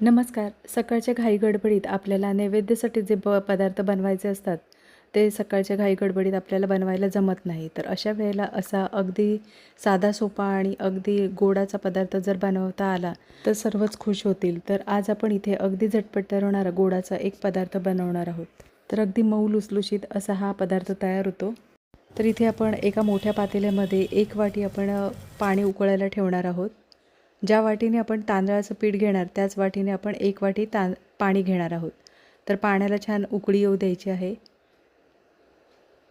नमस्कार. सकाळच्या घाई गडबडीत आपल्याला नैवेद्यासाठी जे ब पदार्थ बनवायचे असतात ते सकाळच्या घाई गडबडीत आपल्याला बनवायला जमत नाही. तर अशा वेळेला असा अगदी साधा सोपा आणि अगदी गोडाचा पदार्थ जर बनवता आला तर सर्वच खुश होतील. तर आज आपण इथे अगदी झटपट तयार होणारा गोडाचा एक पदार्थ बनवणार आहोत. तर अगदी मऊ लुसलुशीत असा हा पदार्थ तयार होतो. तर इथे आपण एका मोठ्या पातेल्यामध्ये एक वाटी आपण पाणी उकळायला ठेवणार आहोत. ज्या वाटीने आपण तांदळाचं पीठ घेणार त्याच वाटीने आपण एक वाटी तां पाणी घेणार आहोत. तर पाण्याला छान उकळी येऊ द्यायची आहे.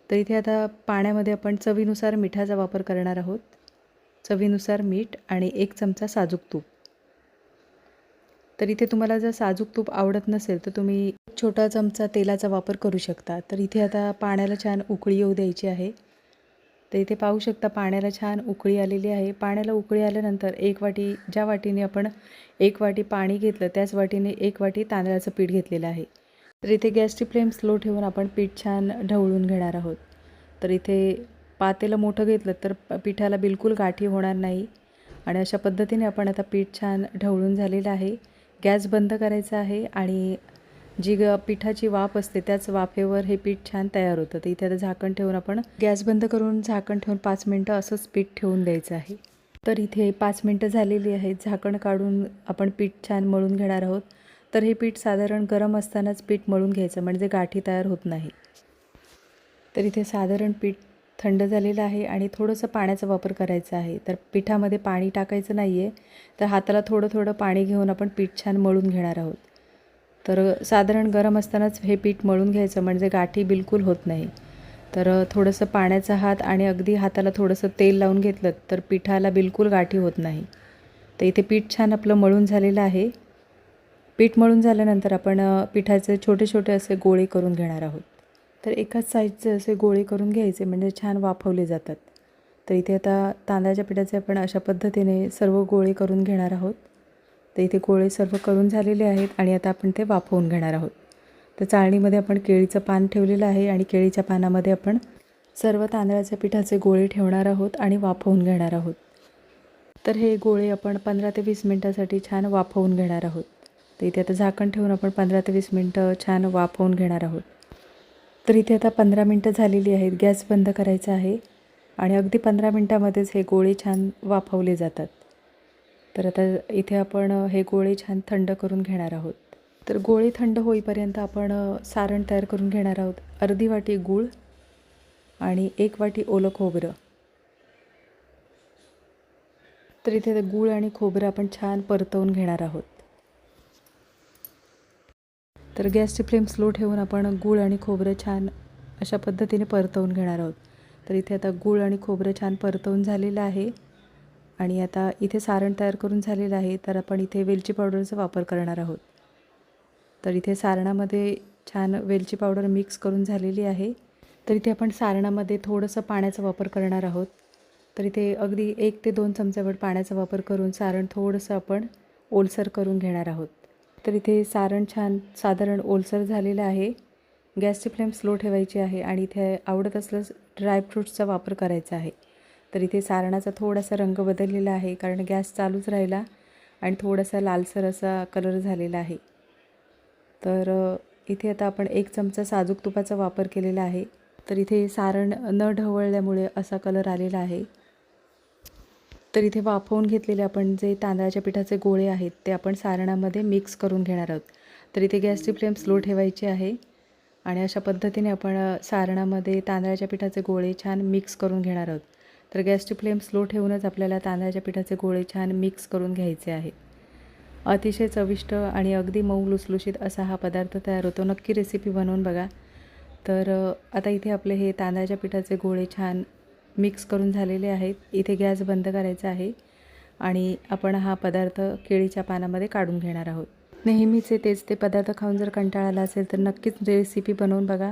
तर इथे आता पाण्यामध्ये आपण चवीनुसार मिठाचा वापर करणार आहोत. चवीनुसार मीठ आणि एक चमचा साजूक तूप. तर इथे तुम्हाला जर साजूक तूप आवडत नसेल तर तुम्ही छोटा चमचा तेलाचा वापर करू शकता. तर इथे आता पाण्याला छान उकळी येऊ द्यायची आहे. तर इथे पाहू शकता पाण्याला छान उकळी आलेली आहे. पाण्याला उकळी आल्यानंतर एक वाटी ज्या वाटीने आपण एक वाटी पाणी घेतलं त्याच वाटीने एक वाटी तांदळाचं पीठ घेतलेलं आहे. तर इथे गॅसची फ्लेम स्लो ठेवून आपण पीठ छान ढवळून घेणार आहोत. तर इथे पातेलं मोठं घेतलं तर प- पिठाला बिलकुल गाठी होणार नाही आणि अशा पद्धतीने आपण आता पीठ छान ढवळून झालेलं आहे. गॅस बंद करायचा आहे आणि जी ग पिठाची वाफ असते त्याच वाफेवर हे पीठ छान तयार होतं. तर इथे आता झाकण ठेवून आपण गॅस बंद करून झाकण ठेवून पाच मिनटं असंच पीठ ठेवून द्यायचं आहे. तर इथे पाच मिनटं झालेली आहेत. झाकण काढून आपण पीठ छान मळून घेणार आहोत. तर हे पीठ साधारण गरम असतानाच पीठ मळून घ्यायचं म्हणजे गाठी तयार होत नाही. तर इथे साधारण पीठ थंड झालेलं आहे आणि थोडंसं पाण्याचा वापर करायचा आहे. तर पिठामध्ये पाणी टाकायचं नाही आहे तर हाताला थोडं थोडं पाणी घेऊन आपण पीठ छान मळून घेणार आहोत. तर साधारण गरम असतानाच हे पीठ मळून घ्यायचं म्हणजे गाठी बिलकुल होत नाही. तर थोडंसं पाण्याचा हात आणि अगदी हाताला थोडंसं तेल लावून घेतलं तर पिठाला बिलकुल गाठी होत नाही. तर इथे पीठ छान आपलं मळून झालेलं आहे. पीठ मळून झाल्यानंतर आपण पिठाचे छोटे छोटे असे गोळे करून घेणार आहोत. तर एकाच साईजचे असे गोळे करून घ्यायचे म्हणजे छान वाफवले जातात. तर इथे आता तांदळाच्या पिठाचे आपण अशा पद्धतीने सर्व गोळे करून घेणार आहोत. तर इथे गोळे सर्व करून झालेले आहेत आणि आता आपण ते वाफवून घेणार आहोत. तर चाळणीमध्ये आपण केळीचं पान ठेवलेलं आहे आणि केळीच्या पानामध्ये आपण सर्व तांदळाच्या पिठाचे गोळे ठेवणार आहोत आणि वाफवून घेणार आहोत. तर हे गोळे आपण पंधरा ते वीस मिनटासाठी छान वाफवून घेणार आहोत. तर इथे आता झाकण ठेवून आपण पंधरा ते वीस मिनटं छान वाफवून घेणार आहोत. तर इथे आता पंधरा मिनटं झालेली आहेत. गॅस बंद करायचा आहे आणि अगदी पंधरा मिनटामध्येच हे गोळे छान वाफवले जातात. तर आता इथे आपण हे गोळे छान थंड करून घेणार आहोत. तर गोळे थंड होईपर्यंत आपण सारण तयार करून घेणार आहोत. अर्धी वाटी गूळ आणि एक वाटी ओलं खोबरं. तर इथे ते गूळ आणि खोबरं आपण छान परतवून घेणार आहोत. तर गॅसची फ्लेम स्लो ठेवून आपण गूळ आणि खोबरं छान अशा पद्धतीने परतवून घेणार आहोत. तर इथे आता गूळ आणि खोबरं छान परतवून झालेलं आहे. आणि आता इथे सारण तयार करून झालेलं आहे तर आपण इथे वेलची पावडरचा वापर करणार आहोत. तर इथे सारणामध्ये छान वेलची पावडर मिक्स करून झालेली आहे. तर इथे आपण सारणामध्ये थोडंसं पाण्याचा वापर करणार आहोत. तर इथे अगदी एक ते दोन चमच्यावर पाण्याचा वापर करून सारण थोडंसं आपण ओलसर करून घेणार आहोत. तर इथे सारण छान साधारण ओलसर झालेलं आहे. गॅसची फ्लेम स्लो ठेवायची आहे आणि इथे आवडत असल्यास ड्रायफ्रूट्सचा वापर करायचा आहे. तर इथे सारणाचा थोडासा रंग बदललेला आहे कारण गॅस चालूच राहिला आणि थोडासा लालसर असा कलर झालेला आहे. तर इथे आता आपण एक चमचा साजूक तुपाचा वापर केलेला आहे. तर इथे सारण न ढवळल्यामुळे असा कलर आलेला आहे. तर इथे वाफवून घेतलेले आपण जे तांदळाच्या पिठाचे गोळे आहेत ते आपण सारणामध्ये मिक्स करून घेणार आहोत. तर इथे गॅसची फ्लेम स्लो ठेवायची आहे आणि अशा पद्धतीने आपण सारणामध्ये तांदळाच्या पिठाचे गोळे छान मिक्स करून घेणार आहोत. तर गॅसची फ्लेम स्लो ठेवूनच आपल्याला तांदळाच्या पिठाचे गोळे छान मिक्स करून घ्यायचे आहे अतिशय चविष्ट आणि अगदी मऊ लुसलुशीत असा हा पदार्थ तयार होतो. नक्की रेसिपी बनवून बघा. तर आता इथे आपले हे तांदळाच्या पिठाचे गोळे छान मिक्स करून झालेले आहेत. इथे गॅस बंद करायचा आहे आणि आपण हा पदार्थ केळीच्या पानामध्ये काढून घेणार आहोत. नेहमीचे तेच ते पदार्थ खाऊन जर कंटाळा आला असेल तर नक्कीच रेसिपी बनवून बघा.